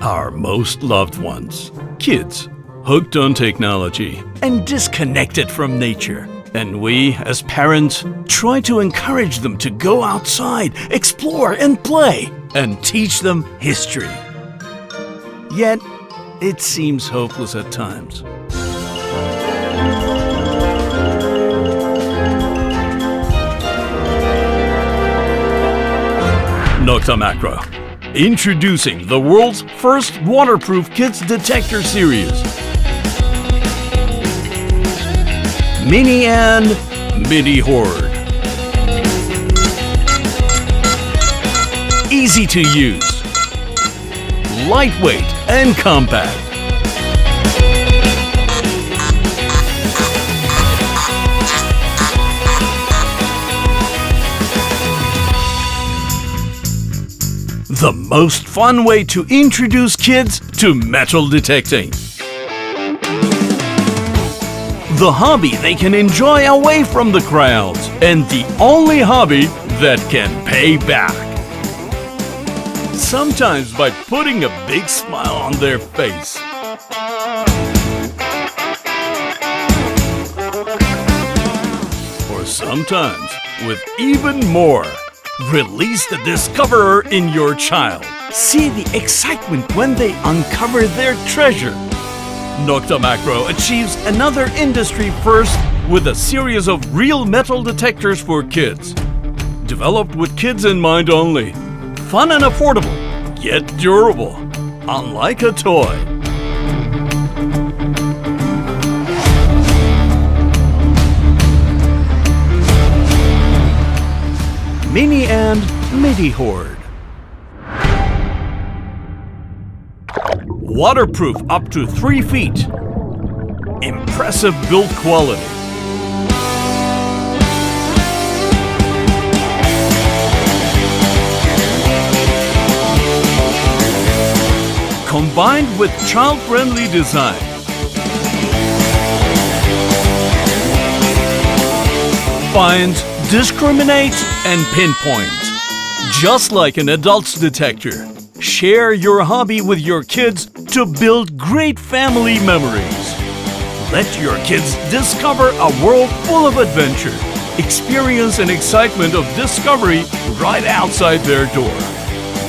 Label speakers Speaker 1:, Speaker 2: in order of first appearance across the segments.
Speaker 1: Our most loved ones, kids, hooked on technology and disconnected from nature. And we, as parents, try to encourage them to go outside, explore, and play, and teach them history. Yet, it seems hopeless at times. Nocta Macro. Introducing the world's first waterproof kids detector series. Mini and Mini Horde. Easy to use. Lightweight and compact. The most fun way to introduce kids to metal detecting. The hobby they can enjoy away from the crowds, and the only hobby that can pay back. Sometimes by putting a big smile on their face. Or sometimes with even more. Release the discoverer in your child. See the excitement when they uncover their treasure. Nocta Macro achieves another industry first with a series of real metal detectors for kids. Developed with kids in mind only. Fun and affordable, yet durable. Unlike a toy. Mini and Midi Horde. Waterproof up to 3 feet. Impressive build quality. Combined with child-friendly design. Finds, discriminates, and pinpoint. Just like an adult's detector. Share your hobby with your kids to build great family memories. Let your kids discover a world full of adventure. Experience and excitement of discovery right outside their door.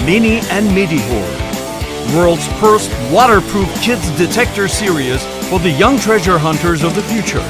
Speaker 1: Mini and Midi Horde. World's first waterproof kids detector series for the young treasure hunters of the future.